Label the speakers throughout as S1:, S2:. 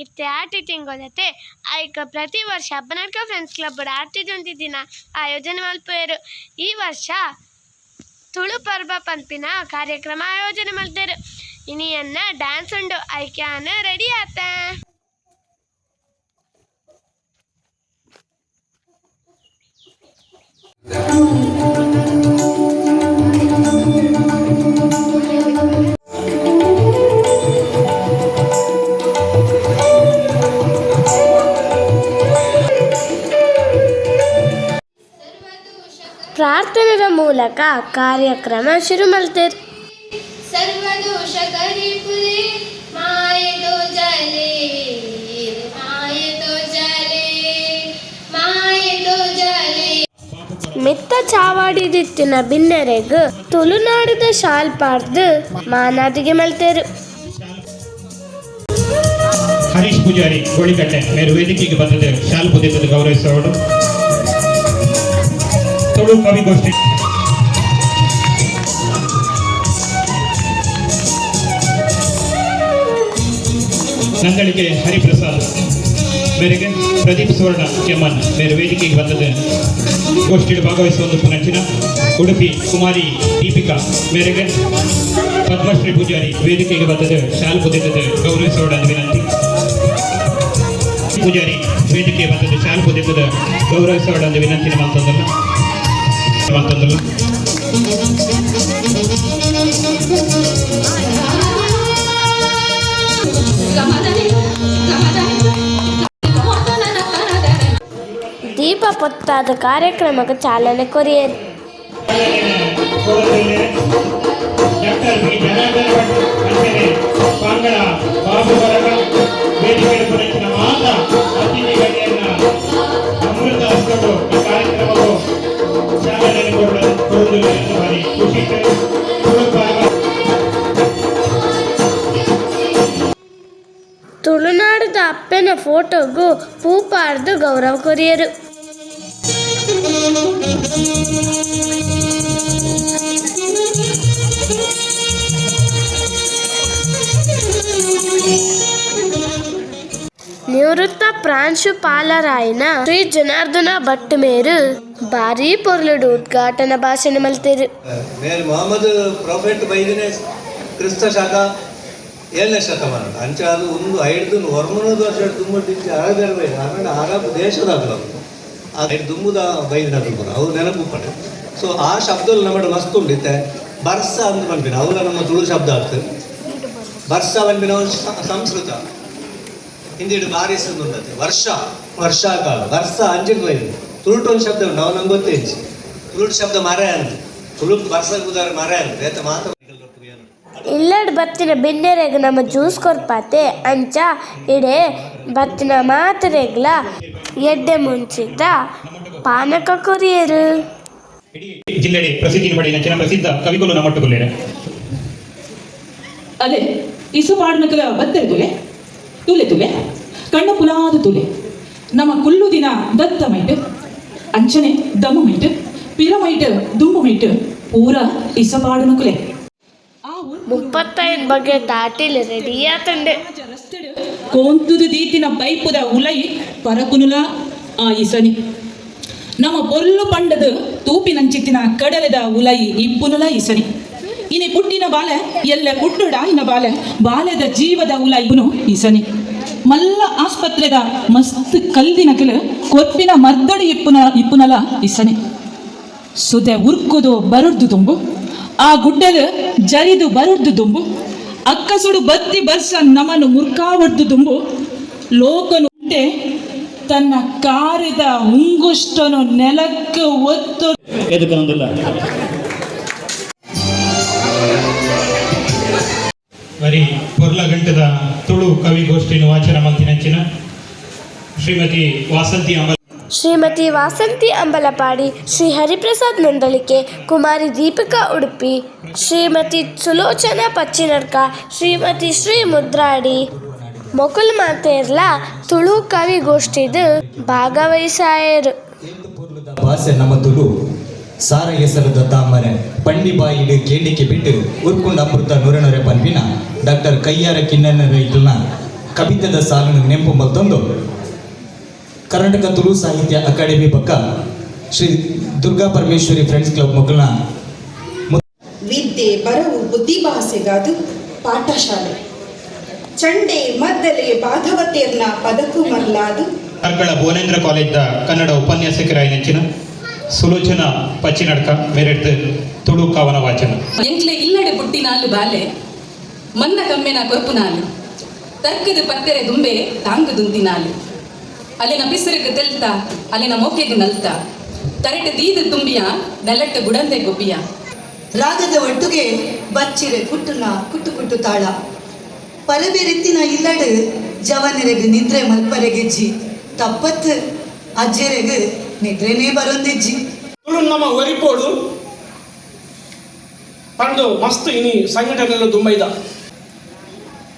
S1: ಇತ್ತೆ ಆಟಿ ತಿಂಗೊಲತೆ ಐಕ ಪ್ರತಿ ವರ್ಷ ಹಬ್ಬನಡ್ಕ ಫ್ರೆಂಡ್ಸ್ ಕ್ಲಬ್ ಆರ್ತಿ ದಿನ ಆಯೋಜನೆ ಮಲ್ಪುವೆರು ಈ ವರ್ಷ ತುಳು ಪರ್ಬ ಪಂಪಿನ ಕಾರ್ಯಕ್ರಮ ಆಯೋಜನೆ ಮಾಡ್ತಾರೆ ಇನಿಯನ್ನ ಡ್ಯಾನ್ಸ್ ಉಂಡು. ಐಕ್ಯಾನ ರೆಡಿ ಆತ. ಶಾಸನದ ಮೂಲಕ ಕಾರ್ಯಕ್ರಮ ಶುರು
S2: ಮಾಡ್ತೇವೆ ಸರ್ವದೋಷ
S1: ಚಾವಾಡಿ ದಿತ್ತಿನ ಬಿನ್ನರೆಗ ತುಳುನಾಡಿದ ಶಾಲ್ ಪಾಡ್ದು ಮಾನಾದಿಗೆ ಮಲ್ತೇರು.
S3: ಹರೀಶ್ ಪೂಜಾರಿ ಗೋಳಿಕಟ್ಟೆ ಮೇರು ವೇದಿಕೆಗೆ ಬಂದಿದ್ದೇವೆ ಶಾಲ್ ಪೂಜೆ ಗೌರವಿಸೋರು ಗೌರವಿಸುವವರು ತುಳು ಕವಿಗೋಷ್ಠಿ ನಂಗಳಿಗೆ ಹರಿಪ್ರಸಾದ್, ಮೇರೆಗೆ ಪ್ರದೀಪ್ ಸುವರ್ಣ, ಕೆಮ್ಮನ್ ಬೇರೆ ವೇದಿಕೆಗೆ ಬಂದದ್ದು ಗೋಷ್ಠಿಯಲ್ಲಿ ಭಾಗವಹಿಸುವ ಪುನಂಚಿನ ಉಡುಪಿ ಕುಮಾರಿ, ದೀಪಿಕಾ, ಮೇರೆಗೆ ಪದ್ಮಶ್ರೀ ಪೂಜಾರಿ ವೇದಿಕೆಗೆ ಬಂದದ್ದು ಶಾಲು ಬುದ್ಧಿದ್ದೆ ಗೌರವಿಸೋಣ ವಿನಂತಿ. ಪೂಜಾರಿ ವೇದಿಕೆ ಬಂದದ್ದು ಶಾಲ್ ಪುದಿದ್ದದ ಗೌರವಿಸೋಣ ವಿನಂತಿ ಮಾತೊಂದಲ್ಲ ಮಾತೊಂದಲ್ಲ
S1: ದೀಪ ಪೊತ್ತಾದ ಕಾರ್ಯಕ್ರಮಕ್ಕೆ ಚಾಲನೆ ಕೊರಿಯರು
S3: ಅಮೃತ
S1: ತುಳುನಾಡುದ ಅಪ್ಪನ ಫೋಟೋಗೂ ಪೂ ಪಾಡ್ದು ಗೌರವ ಕೊರಿಯರು ನಿವೃತ್ತ ಪ್ರಾಂಶುಪಾಲರಾಯಿನ ಶ್ರೀ ಜನಾರ್ದನ ಭಟ್ ಮೇರು ಭಾರಿ ಪೊರ್ಲುಡು ಉದ್ಘಾಟನ ಭಾಷಣ ಮಲ್ತೇರು.
S4: ಮೇಲ್ ಮೊಹಮ್ಮದ್ ಪ್ರೊಫೆಟ್ ಬೈದಿನೇ ಕ್ರಿಸ್ತ ಶಕ ಏಳನೇ ಶತಮಾನ. ಅಂಚ ಅದು ಒಂದು ಐದು ವರ್ಮನದ ವರ್ಷ ತುಂಬಿ ಅರಬೇರೆ ಬೈದ ಆಮೇಲೆ ಅರಬ್ ದೇಶದ ಅದು. ಐದು ದುಂಬುದ ಬೈದಿನ ತುಂಬ ಅವ್ರು ನೆನಪು ಪಡೆ. ಸೊ ಆ ಶಬ್ದದಲ್ಲಿ ನಮ್ಮ ಮಸ್ತ್ ಉಂಡಿತ್ತೆ. ಬರ್ಸ ಅಂತ ಬಂದ್ಬಿನ ಅವ್ರ ನಮ್ಮ ತುಳು ಶಬ್ದ ಆಗ್ತದೆ. ಬರ್ಸ ಸ- ಸಂಸ್ಕೃತ. ಹಿಂದಿಡು ಬಾರಿಸ್ ವರ್ಷ ವರ್ಷಾಕಾಲ ವರ್ಷ ಅಂಜಿನ ಬೈದು ತುಳುಟು ಒಂದು ಶಬ್ದ ಉಂಟು ಅವು ನಂಗೆ ಗೊತ್ತೇ ಹೆಚ್ಚು ತುಳುಟು ಶಬ್ದ ಮರೆ ಅಂತ ತುಳು ಬರ್ಸ ಉದಾರ ಮರೆ ಅಂತ ಏತ ಮಾತ
S1: ಇಲ್ಲಡ್ ಬತ್ತಿನ ಬೆನ್ನೆರೆಗ್ ನಮ್ಮ ಜ್ಯೂಸ್ ಕೊರ್ಪಾತೆ ಅಂಚ ಇಡೆ ಬತ್ತಿನ ಮಾತ್ರೆಗ್ಲ ಎಡ್ಡೆ ಮುಂಚಿತ ಪಾನಕ ಕೊರಿಯರು.
S3: ಜಿಲ್ಲೆಡೆ ಪ್ರಸಿದ್ಧಿ ಪಡೆದ ಜನ ಪ್ರಸಿದ್ಧ ಕವಿಗಳು ನಮ್ಮೊಟ್ಟುಗೊಳ್ಳಿರೆ
S5: ಅದೇ ಇಸು ಪಾಡ್ನಕಲ ಬತ್ತೆ ತುಲೆ ತುಲೆ ತುಲೆ ಕಣ್ಣ ಪುಲಾದ ತುಲೆ. ನಮ್ಮ ಕುಲ್ಲು ದಿನ ದತ್ತ ಮೈಟ್ ಅಂಚನೆ ದಮ ಮೈಟ್ ಪಿರ ಮೈಟ್ ದುಂಬು ಮೈಟ್ ಪೂರ ಇಸ ಪಾಡುನಕುಲೆ ಆ
S1: ಮುಪ್ಪತ್ತೈದು ಬಗೆ ದಾಟಿಲ್ ರೆಡಿ ಆತಂಡೆ
S5: ಕೋಂತುದು ದೀತಿನ ಪೈಪುದ ಉಲೈ ಪರಕುನುಲ ಆ ಇಸನಿ ನಮ್ಮ ಪೊರ್ಲು ಪಂಡದ ತೂಪಿನಂಚಿತ್ತಿನ ಕಡಲೆದ ಉಲೈ ಇಪ್ಪುನುಲ ಇಸನಿ ಇನಿ ಪುಟ್ಟಿನ ಬಾಲೆ ಎಲ್ಲ ಪುಟ್ಟುಡ ಇನ ಬಾಲೆ ಬಾಲೆದ ಜೀವದ ಉಲೈ ಇಸನಿ ಮಲ್ಲ ಆಸ್ಪತ್ರೆದ ಮಸ್ತ್ ಕಲ್ಲಿನ ಕೆಲ ಕೊರ್ಪಿನ ಮರ್ದಡಿ ಇಪ್ಪುನ, ಇಪ್ಪುನಲ ಇಸನೆ ಸುದೆ ಉರ್ಕುದು ಬರುದು ತುಂಬು ಆ ಗುಡ್ಡಲು ಜರಿದು ಬರುದು ದುಂಬು. ಅಕ್ಕಸುಡು ಬತ್ತಿ ಬರ್ಸ ನಮನು ಮುರ್ಕಾವಡ್ದು ತುಂಬು ಲೋಕನು ತನ್ನ ಕಾರಿದ ಉಂಗುಷ್ಟನು ನೆಲಕ್ಕೆ ಒತ್ತು
S3: ವರಿ ಪೊರ್ಲ ಗಂಟದ ತುಳು ಕವಿಗೋಷ್ಠಿನ ವಾಚನ ಮಲ್ತಿನಂಚಿನ ಶ್ರೀಮತಿ ವಾಸಂತಿ ಅಂಬ
S1: ಶ್ರೀಮತಿ ವಾಸಂತಿ ಅಂಬಲಪಾಡಿ ಶ್ರೀ ಹರಿಪ್ರಸಾದ್ ನಂದಳಿಕೆ ಕುಮಾರಿ ದೀಪಿಕಾ ಉಡುಪಿ ಶ್ರೀಮತಿ ಸುಲೋಚನಾ ಪಚ್ಚಿನಡ್ಕ ಶ್ರೀಮತಿ ಶ್ರೀ ಮುದ್ರಾಡಿ ಮೊಕುಲ್ ಮಾತೇರ್ಲ ತುಳು ಕವಿಗೋಷ್ಠಿದು ಭಾಗವಹಿಸಾಯರು.
S6: ಭಾಷೆ ನಮ್ಮ ತುಳು. ಸಾರ ಹೆಸರದ ತಾಮರೆ ಪಂಡಿ ಬಾಯಿಡು ಕೇಳಿಕೆ ಬಿಟ್ಟು ಉರ್ಕುಂಡ ಅಮೃತ ನೂರನೊರೆ ಪನ್ಪಿನ ಡಾಕ್ಟರ್ ಕೈಯಾರ ಕಿನ್ನನ ರೈತನ ಕವಿತದ ಸಾಲನ್ನು ನೆಂಪು ಮತ್ತೊಂದು. ಕರ್ನಾಟಕ ತುಳು ಸಾಹಿತ್ಯ ಅಕಾಡೆಮಿ ಪಕ್ಕ ಶ್ರೀ ದುರ್ಗಾ ಪರಮೇಶ್ವರಿ ಫ್ರೆಂಡ್ಸ್ ಕ್ಲಬ್ ಮಕ್ಕಳನ್ನ
S7: ವಿದ್ಯೆ ಬರವು ಬುದ್ಧಿಭಾಸೆಗಾದು ಪಾಠಶಾಲೆ. ಚಂಡೆ ಮದ್ದಲೆ ಬಾಧವತೆಯನ್ನ ಪದಕು ಮರಲಾದು.
S3: ಕಾರ್ಕಳ ಭುವನೇಂದ್ರ ಕಾಲೇಜ್ದ ಕನ್ನಡ ಉಪನ್ಯಾಸಕರಾಗಿ ಸುಲೋಚನ ಪಚ್ಚಿನಡ್ಕ ಮೇರೆಡ್ದು ತುಳು ಕವನ ವಾಚನ.
S5: ಎಂಕ್ಲೆ ಇಲ್ಲಡೆ ಪುಟ್ಟಿನಾಲು ಬಾಲೆ ಮನ್ನ ಕಮ್ಮೆನ ಕೊರ್ಪುನಾಲು ತರ್ಕದ ಪತ್ತೆರೆ ದುಂಬೆ ತಾಂಗು ದುಂತಿನಾಲು ಅಲ್ಲಿನ ಬಿಸಿರಿಗೆ ತೆಲ್ತ ಅಲ್ಲಿನ ಮೊಕ್ಕೆಗೆ ನಲ್ತ ತರಟೆ ದೀದ ತುಂಬಿಯ ನೆಲಟ್ಟ ಗುಡಂದೆ ಗೊಬ್ಬಿಯ.
S8: ರಾಗದ ಒಟ್ಟುಗೆ ಬಚ್ಚಿರೆ ಕುಟ್ಟುನ ಕುಟ್ಟು ಕುಟ್ಟು ತಾಳ. ಪರಬೇರೆತ್ತಿನ ಇಲ್ಲಡು ಜವನರೆಗೆ ನಿದ್ರೆ ಮಲ್ಪರೆಗೆಜ್ಜಿ ತಪ್ಪತ್ತು ಅಜ್ಜೆರೆಗೆ ನಿದ್ರೆನೇ ಬರೊಂದೆಜ್ಜಿ
S9: ತುಳು ನಮ್ಮ ಒರಿಪೋಡು ಪಂಡು ಮಸ್ತ್ ಇನಿ ಸಂಘಟನೆಗಳು ತುಂಬ ಇದ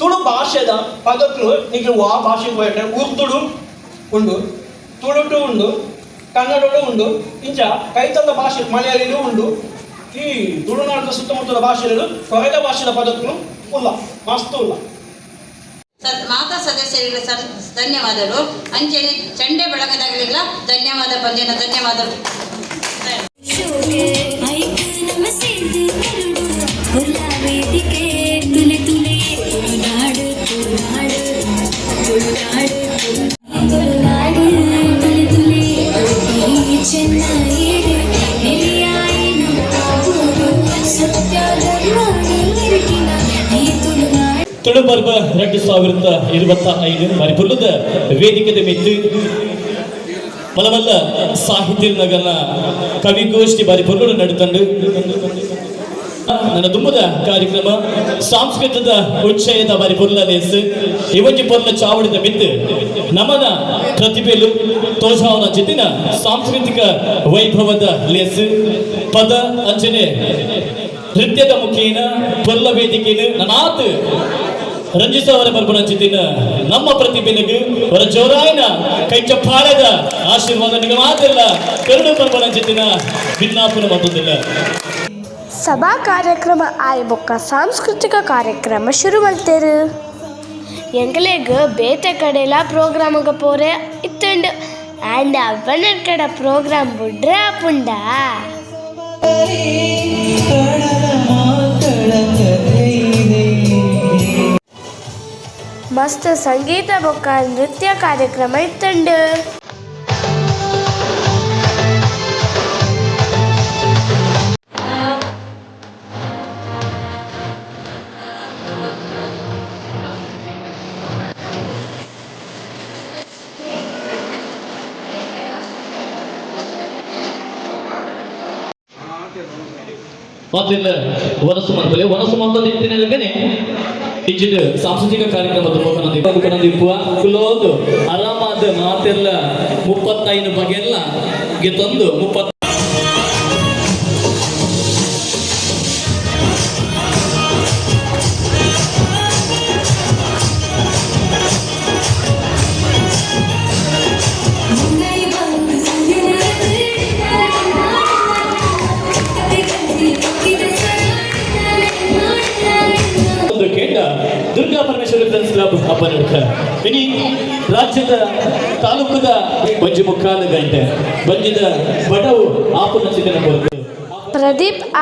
S9: ತುಳು ಭಾಷೆದ ಪದಗಳು ನಿಮಗೆ ವಾ ಭಾಷೆಗೆ ಹೋಯ್ರೆ ಉರ್ದುಡು ಉಂಡು ತುಳುಟು ಉಂಡು ಕನ್ನಡಡು ಉಂಡು ಇಂಚ ಕೈತಂದ ಭಾಷೆ ಮಲಯಾಳಿಲು ಉಂಡು ಈ ತುಳುನಾಡಿನ ಸುತ್ತಮುತ್ತಲ ಭಾಷೆಗಳು ಹೊರಗ ಭಾಷೆದ ಪದಗಳು ಉಲ್ಲ ಮಸ್ತ್ ಉಲ್ಲ
S10: ಸದ್ ಮಾತಾ ಸದಸ್ಯರಿಗೆ ಸರ್ ಧನ್ಯವಾದಗಳು. ಅಂಚೆ ಚಂಡೆ ಬೆಳಗದಾಗಲಿಲ್ಲ. ಧನ್ಯವಾದ ಬಂದಿನ ಧನ್ಯವಾದಗಳು
S2: ತುಳುನಾಡು
S11: ತುಳು ಪರ್ವ ಎರಡು ಸಾವಿರದ ಇರುವತ್ತ ಐದು ಮರಿಪುಲ್ಲದ ವೇದಿಕೆದ ಮಿತ್ತು ಮಲವಲ್ಲ ಸಾಹಿತ್ಯ ನಗರ ಕವಿಗೋಷ್ಠಿ ಪರಿಪುರ್ಲು ನಡೆತಂಡು ನನ್ನ ದುಮ್ಮದ ಕಾರ್ಯಕ್ರಮ ಸಾಂಸ್ಕೃತಿಕ ಉಚ್ಚಯದ ಬಾರಿ ಪೊರ್ಲ ಲೇಸ್ ಇವಜ್ಜಿ ಪೊರ್ಲ ಚಾವಡಿದ ಮಿತ್ತು ನಮನ ಪ್ರತಿಭೆಲು ತೋಜಾವನ ಜೊತೆನ ಸಾಂಸ್ಕೃತಿಕ ವೈಭವದ ಲೇಸ್. ಪದ ಅಂಚನೆ ನೃತ್ಯದ ಮುಖೇನ ಪೊರ್ಲ ವೇದಿಕೆನ ನನಾತ್ ರಂಜಿಸವರ ಬರ್ಬನಂಚಿತಿನ ನಮ್ಮ ಪ್ರತಿಭೆನಿಗೆ ಅವರ ಜೋರಾಯಿನ ಕೈ ಚಪ್ಪಾಳದ ಆಶೀರ್ವಾದ ನಿಮಗೆ ಮಾತಿಲ್ಲ ಕರುಡು ಬರ್ಬನಂಚಿತಿನ ಭಿನ್ನಾಪುರ ಮತ್ತೊಂದಿಲ್ಲ
S1: ಸಭಾ ಕಾರ್ಯಕ್ರಮ ಆಯ್ಬೊಕ್ಕ ಸಾಂಸ್ಕೃತಿಕ ಕಾರ್ಯಕ್ರಮ ಶುರು ಮಲ್ತೇರು ಎಂಗಲೆಗ್ ಬೇತೆ ಕಡೆಲ ಪ್ರೋಗ್ರಾಮ್ಗ ಪೋರೆ ಇತ್ತುಂಡು ಆಂಡ್ ಅವನ ಕಡೆ ಪ್ರೋಗ್ರಾಮ್ ಬಿಡ್ರೆ ಆಪುಂಡ ಮಸ್ತ್ ಸಂಗೀತ ಬೊಕ್ಕ ನೃತ್ಯ ಕಾರ್ಯಕ್ರಮ ಇತ್ತುಂಡು.
S11: ಮಾತಿಲ್ಲ ವನಸು ಮಂತಲೆ ವನಸು ಮಂತದ ಇತ್ತಿನಲ್ಲೇ ಇಜ್ಜಿದ ಸಾಂಸ್ಕೃತಿಕ ಕಾರ್ಯಕ್ರಮದ ಮುಖನದಿ ಮುಖನದಿ ಕುಲೋದು ಅರಾಮಾದ ಮಾತೆಲ್ಲ ಮುಪ್ಪತ್ತೈದು ಬಗೆಲ್ಲ ಗೆ ತಂದು ಮುಪ್ಪತ್ತ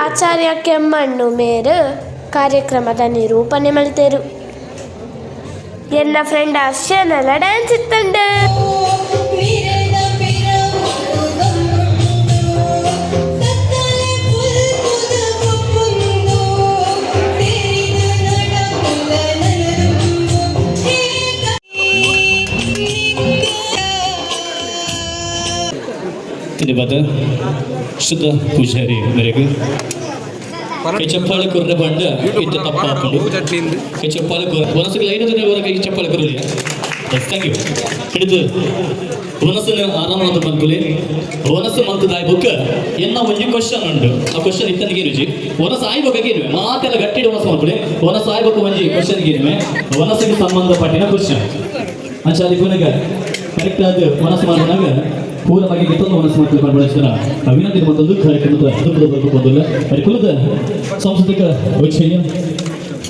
S1: ಆಚಾರ್ಯ ಕೆಮ್ಮಣ್ಣು ಮೇರ್ ಕಾರ್ಯಕ್ರಮದ ನಿರೂಪಣೆ ಮಾಡಿದರು ಎನ್ನ ಫ್ರೆಂಡ್ ಅರ್ಶನೆಲ್ಲ ಡ್ಯಾನ್ಸ್ ಇತ್ತಂಡ
S11: ತಿರುಪದ ಶುದ್ಧ ಪೂಜಾರಿ ಮೇರೆಗೆ ಚಪ್ಪಾಳೆ ಕೊರ ವನಸಿಗೆ ಲೈನ್ ದಿನ ವರ ಕೈ ಚಪ್ಪಾಳೆ ಕೊರಲಿ ಥ್ಯಾಂಕ್ ಯು ಹಿಡಿದು ಮಲ್ತದಾಯ್ ಬುಕ್ ಎನ್ನ ಒಂಜಿ ಕ್ವಶನ್ ಉಂಟು. ಆ ಕ್ವಶನ್ ಇತ್ತನಿಗೆ ರುಚಿ? ವನಸ ಆಯ್ಬೇಕಾಗಿ ಇರುವೆ ಮಾತೆಲ್ಲ ಗಟ್ಟಿ ವನಸ ಮಲ್ಕುಲೆ ವನಸ ಆಯ್ಬೇಕು ಒಂಜಿ ಕ್ವಶನ್ ಗಿರುವೆ ವನಸಿಗೆ ಸಂಬಂಧಪಟ್ಟಿನ ಕ್ವಶನ್ ಅಂಚಾಲಿ ಕೊನೆಗ ಕರೆಕ್ಟ್ ಆದ ಮನಸ್ಸು ಮಾಡಿದಾಗ ಪೂರ್ಣವಾಗಿ ಮತ್ತೊಂದು ಮನಸ್ಸು ಮಾಡ್ಕೊಂಡು ಬಳಸಿದ ಮತ್ತೊಂದು ಕಾರ್ಯಕ್ರಮದ ಅನುಕೂಲ ಬರಬೇಕು ಬಂದಿಲ್ಲ ಅನುಕೂಲದ ಸಾಂಸ್ಕೃತಿಕ ವೀಕ್ಷಣೆಯ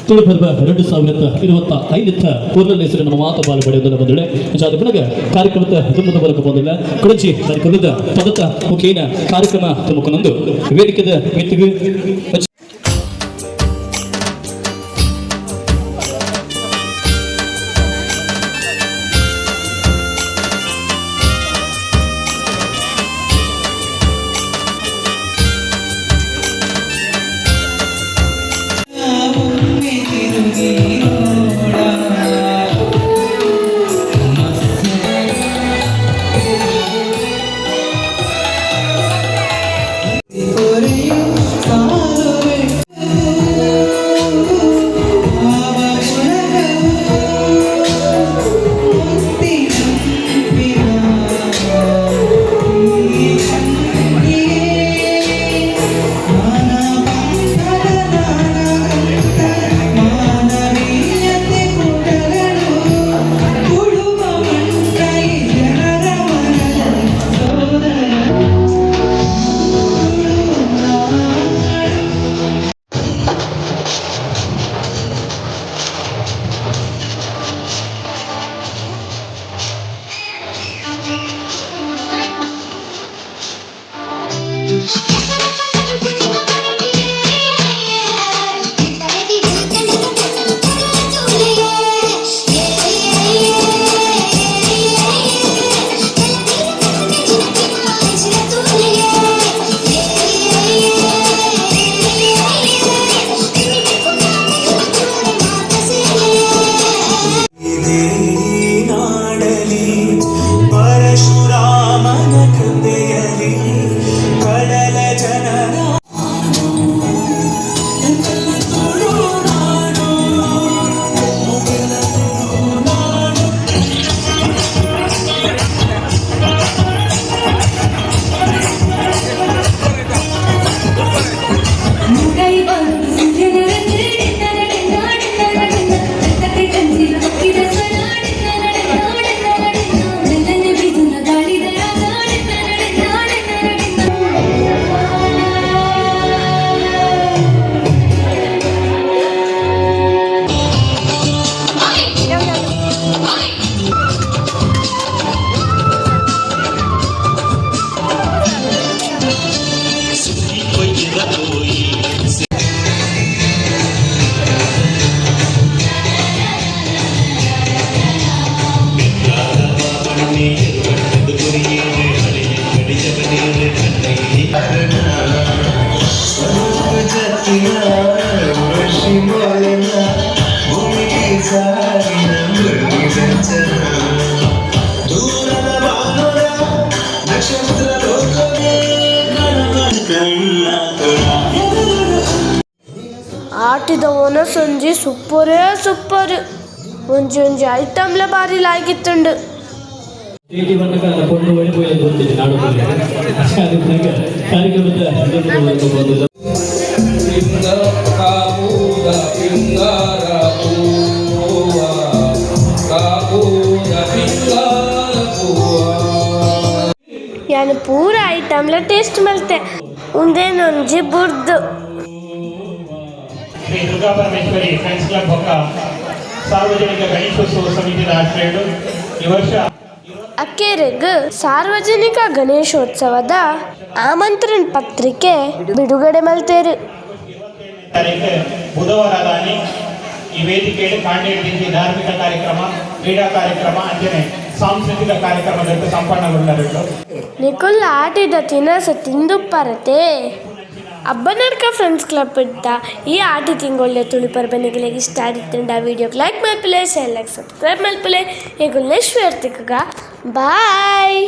S11: ತುಳುಬರ್ಬ ಎರಡು ಸಾವಿರದ ಇರುವತ್ತ ಐದಿತ್ತ ಪೂರ್ಣ ಹೆಸರು ನಮ್ಮ ಮಾತು ಬಾಲು ಪಡೆಯುವುದರ ಬಂದಿದೆ ಜಾತಿ ಬಳಿಕ ಕಾರ್ಯಕ್ರಮದ ತುಂಬದ ಬರಕ ಬಂದಿಲ್ಲ ಕುಡಚಿ ಕಾರ್ಯಕ್ರಮದ ಪದತ ಮುಖೇನ ಕಾರ್ಯಕ್ರಮ ತುಮಕನೊಂದು ವೇದಿಕೆದ ಮಿತಿಗೆ ಬಂದಿದೆ ನಾಡೋದಲ್ಲಿ ಅದು ಪುನಃ ಕಾರ್ಯಕ್ರಮದ ದುಮ್ಮದ ಬರಕ ಬಂದಿಲ್ಲ
S1: ಯಾನು ಪೂರ ಐಟಮ್ಲ ಟೇಸ್ಟ್ ಮಲ್ತೆ ಉಂದೇನೊಂಜಿ ಬುರ್ದು
S3: ಶ್ರೀ ದುರ್ಗಾ ಪರಮೇಶ್ವರಿ ಫ್ರೆಂಡ್ಸ್ ಕ್ಲಬ್ ಬೊಕ್ಕ ಸಾರ್ವಜನಿಕ ಗಣೇಶೋತ್ಸವ ಸಮಿತಿಯ ಆಶ್ರಯಗಳು ಈ ವರ್ಷ
S1: ಅಕ್ಕೇರೆಗ್ ಸಾರ್ವಜನಿಕ ಗಣೇಶೋತ್ಸವದ ಆಮಂತ್ರಣ ಪತ್ರಿಕೆ ಬಿಡುಗಡೆ ಮಲ್ತೇರು
S3: ಬುಧವಾರ ದಾನಿ. ಈ ವೇದಿಕೆಯಲ್ಲಿ ಕಾಂಡೇಟಿಸಿ ಧಾರ್ಮಿಕ ಕಾರ್ಯಕ್ರಮ ಕ್ರೀಡಾ ಕಾರ್ಯಕ್ರಮ ಅಂಜನೆ ಸಾಂಸ್ಕೃತಿಕ ಕಾರ್ಯಕ್ರಮದಲ್ಲಿ ಸಂಪನ್ನಗೊಂಡರು
S1: ನಿಕುಲ್ ಆಟಿದ ತಿನಸು ತಿಂದು ಪರತೆ. ಅಬ್ಬನಡ್ಕ ಫ್ರೆಂಡ್ಸ್ ಕ್ಲಬ್ ಇಟ್ಟ ಈ ಆಟಿ ತಿಂಗೊಳ್ಳೆ ತುಳಿಪರ್ ಬನಿಗಳಿಗೆ ಇಷ್ಟ ಆಡಿತ್ತಂಡ ವಿಡಿಯೋಗೆ ಲೈಕ್ ಮಲ್ಪಲೆ ಶೇರ್ ಲೈಕ್ ಸಬ್ಸ್ಕ್ರೈಬ್ ಮಲ್ಪಲೆ ಈಗ ನೆಕ್ಸ್ಟ್ ಬಾಯ್